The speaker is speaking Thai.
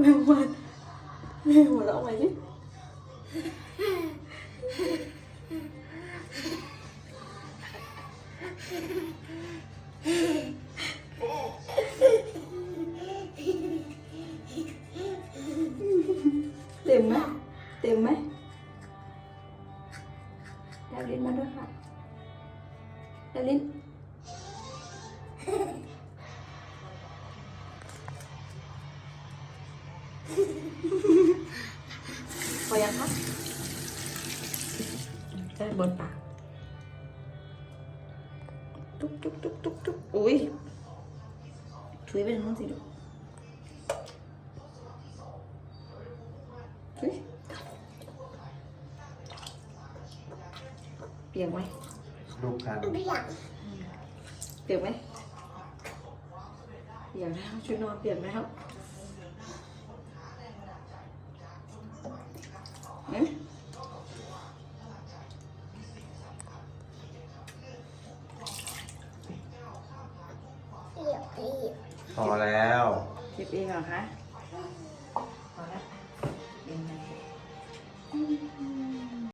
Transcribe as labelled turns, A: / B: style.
A: แมงวันแเราะไหมดิเต็มไหมเต็มไหมดารินมาด้วยค่ะดารินพอยังคะได้บนปากตุ๊กตุ๊กตุ๊กตุ๊กตุ๊กอุ้ยถุยไปทางนู้นสิลูกถุย เปียกไหม
B: ลูกกัน
A: เปียกไหมเปียกแล้วชุดนอนเปียกไหมครับเอ๊ะ
B: พอแล้ว
A: เก็บเองเหรอคะ